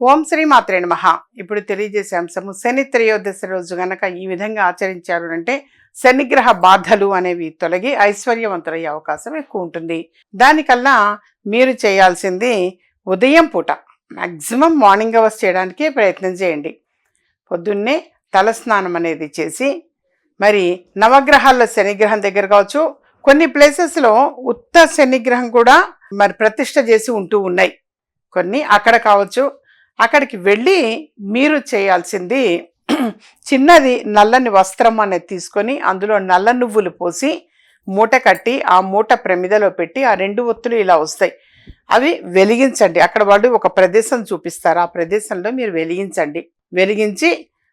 ఓం శ్రీ మాత్రే నమః. ఇప్పుడు తెలియజేసే అంశము శని త్రయోదశి రోజు గనక ఈ విధంగా ఆచరించారు అంటే శనిగ్రహ బాధలు అనేవి తొలగి ఐశ్వర్యవంతులయ్యే అవకాశం ఎక్కువ ఉంటుంది. దానికల్లా మీరు చేయాల్సింది ఉదయం పూట మ్యాక్సిమం మార్నింగ్ అవర్స్ చేయడానికి ప్రయత్నం చేయండి. పొద్దున్నే తలస్నానం అనేది చేసి మరి నవగ్రహాల్లో శనిగ్రహం దగ్గర కావచ్చు కొన్ని ప్లేసెస్లో ఉత్త శనిగ్రహం కూడా మరి ప్రతిష్ట చేసి ఉంటూ ఉన్నాయి. కొన్ని అక్కడ కావచ్చు అక్కడికి వెళ్ళి మీరు చేయాల్సింది చిన్నది నల్లని వస్త్రం అనేది తీసుకొని అందులో నల్ల నువ్వులు పోసి మూట కట్టి ఆ మూట ప్రమిదలో పెట్టి ఆ రెండు ఒత్తులు ఇలా వస్తాయి. అవి వెలిగించండి. అక్కడ వాళ్ళు ఒక ప్రదేశం చూపిస్తారు. ఆ ప్రదేశంలో మీరు వెలిగించండి. వెలిగించి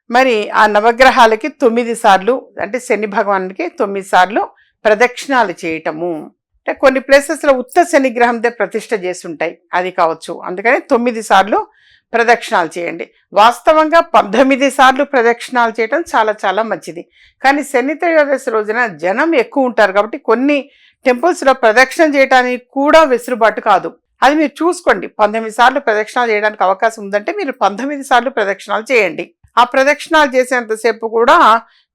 మరి ఆ నవగ్రహాలకి తొమ్మిది సార్లు అంటే శని భగవానికి తొమ్మిది సార్లు ప్రదక్షిణాలు చేయటము. అంటే కొన్ని ప్లేసెస్లో ఉత్త శనిగ్రహంతో ప్రతిష్ట చేసి ఉంటాయి. అది కావచ్చు. అందుకని తొమ్మిది సార్లు ప్రదక్షిణాలు చేయండి. వాస్తవంగా పంతొమ్మిది సార్లు ప్రదక్షిణాలు చేయటం చాలా చాలా మంచిది. కానీ శని త్రయోదశి రోజున జనం ఎక్కువ ఉంటారు కాబట్టి కొన్ని టెంపుల్స్లో ప్రదక్షిణ చేయడానికి కూడా వెసులుబాటు కాదు. అది మీరు చూసుకోండి. పంతొమ్మిది సార్లు ప్రదక్షిణాలు చేయడానికి అవకాశం ఉందంటే మీరు పంతొమ్మిది సార్లు ప్రదక్షిణాలు చేయండి. ఆ ప్రదక్షిణాలు చేసేంతసేపు కూడా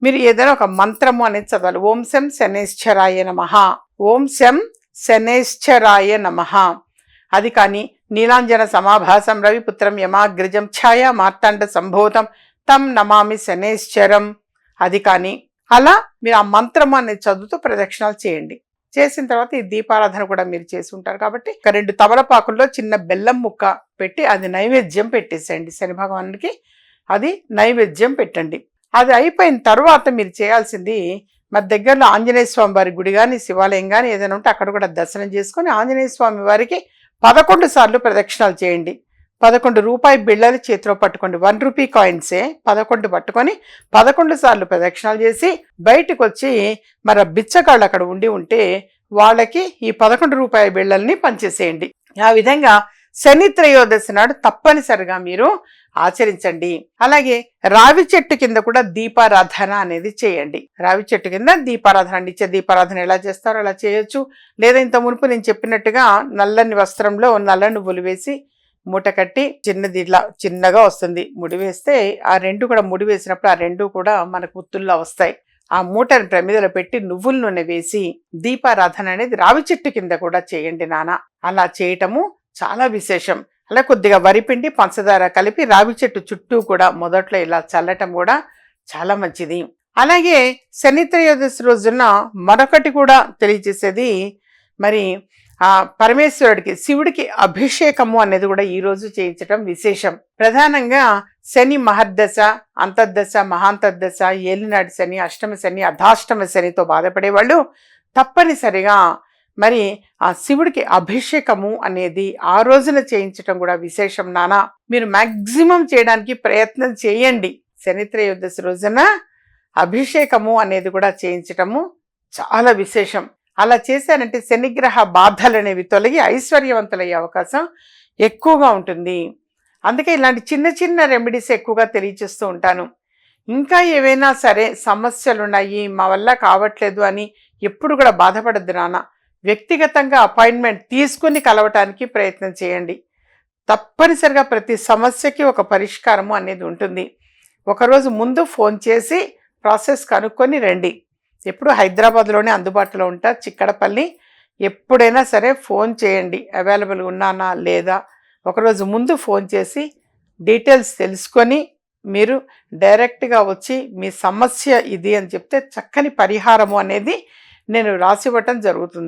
మీరు ఏదైనా ఒక మంత్రము అనేది చదవాలి. ఓం శం శనేశ్వరాయ నమ. ఓం శం శనేశ్వరాయ నమ. అది కానీ నీలాంజన సమాభాసం రవిపుత్రం యమాగ్రజం ఛాయా మార్తాండ సంభూతం తం నమామి శనేశ్వరం అది కానీ అలా మీరు ఆ మంత్రం అనేది చదువుతూ ప్రదక్షిణాలు చేయండి. చేసిన తర్వాత ఈ దీపారాధన కూడా మీరు చేసి ఉంటారు కాబట్టి ఒక రెండు తమలపాకుల్లో చిన్న బెల్లం ముక్క పెట్టి అది నైవేద్యం పెట్టేసేయండి శని భగవానుడికి. అది నైవేద్యం పెట్టండి. అది అయిపోయిన తర్వాత మీరు చేయాల్సింది మరి దగ్గరలో ఆంజనేయ స్వామి వారి గుడి కానీ శివాలయం కానీ ఏదైనా ఉంటే అక్కడ కూడా దర్శనం చేసుకొని ఆంజనేయ స్వామి వారికి పదకొండు సార్లు ప్రదక్షిణాలు చేయండి. పదకొండు రూపాయి బిళ్ళలు చేతిలో పట్టుకోండి. వన్ రూపీ కాయిన్సే పదకొండు పట్టుకొని పదకొండు సార్లు ప్రదక్షిణాలు చేసి బయటకు వచ్చి మరి బిచ్చగాళ్ళు అక్కడ ఉండి ఉంటే వాళ్ళకి ఈ పదకొండు రూపాయి బిళ్ళల్ని పనిచేసేయండి ఆ విధంగా శని త్రయోదశి నాడు తప్పనిసరిగా మీరు ఆచరించండి. అలాగే రావి చెట్టు కింద కూడా దీపారాధన అనేది చేయండి. రావి చెట్టు కింద దీపారాధన నిత్య దీపారాధన ఎలా చేస్తారో అలా చేయొచ్చు. లేదా ఇంత మునుపు నేను చెప్పినట్టుగా నల్లని వస్త్రంలో నల్ల నువ్వులు వేసి మూట కట్టి చిన్నది ఇట్లా చిన్నగా వస్తుంది. ముడి వేస్తే ఆ రెండు కూడా ముడి వేసినప్పుడు ఆ రెండు కూడా మనకు ఉత్తుల్లో వస్తాయి. ఆ మూటను ప్రమిదలో పెట్టి నువ్వుల నూనె వేసి దీపారాధన అనేది రావి చెట్టు కింద కూడా చేయండి నాన్న. అలా చేయటము చాలా విశేషం. అలా కొద్దిగా వరిపిండి పంచదార కలిపి రావి చెట్టు చుట్టూ కూడా మొదట్లో ఇలా చల్లటం కూడా చాలా మంచిది. అలాగే శని త్రయోదశి రోజున మరొకటి కూడా తెలియజేసేది మరి ఆ పరమేశ్వరుడికి శివుడికి అభిషేకము అనేది కూడా ఈరోజు చేయించడం విశేషం. ప్రధానంగా శని మహర్దశ అంతర్దశ మహాంతర్దశ ఏలినాటి శని అష్టమ శని అధాష్టమ శనితో బాధపడేవాళ్ళు తప్పనిసరిగా మరి ఆ శివుడికి అభిషేకము అనేది ఆ రోజున చేయించటం కూడా విశేషం నానా. మీరు మ్యాక్సిమం చేయడానికి ప్రయత్నం చేయండి. శనిత్రయోదశి రోజున అభిషేకము అనేది కూడా చేయించటము చాలా విశేషం. అలా చేశారంటే శనిగ్రహ బాధలు అనేవి తొలగి ఐశ్వర్యవంతులయ్యే అవకాశం ఎక్కువగా ఉంటుంది. అందుకే ఇలాంటి చిన్న చిన్న రెమెడీస్ ఎక్కువగా తెలియచేస్తూ ఉంటాను. ఇంకా ఏవైనా సరే సమస్యలు ఉన్నాయి మా వల్ల కావట్లేదు అని ఎప్పుడు కూడా బాధపడద్దు నాన్న వ్యక్తిగతంగా అపాయింట్మెంట్ తీసుకుని కలవటానికి ప్రయత్నం చేయండి. తప్పనిసరిగా ప్రతి సమస్యకి ఒక పరిష్కారము అనేది ఉంటుంది. ఒకరోజు ముందు ఫోన్ చేసి ప్రాసెస్ కనుక్కొని రండి. ఎప్పుడు హైదరాబాద్లోనే అందుబాటులో ఉంటా చిక్కడపల్లి. ఎప్పుడైనా సరే ఫోన్ చేయండి. అవైలబుల్ ఉన్నానా లేదా? ఒకరోజు ముందు ఫోన్ చేసి డీటెయిల్స్ తెలుసుకొని మీరు డైరెక్ట్గా వచ్చి మీ సమస్య ఇది అని చెప్తే చక్కని పరిహారము అనేది నేను రాసివ్వటం జరుగుతుంది.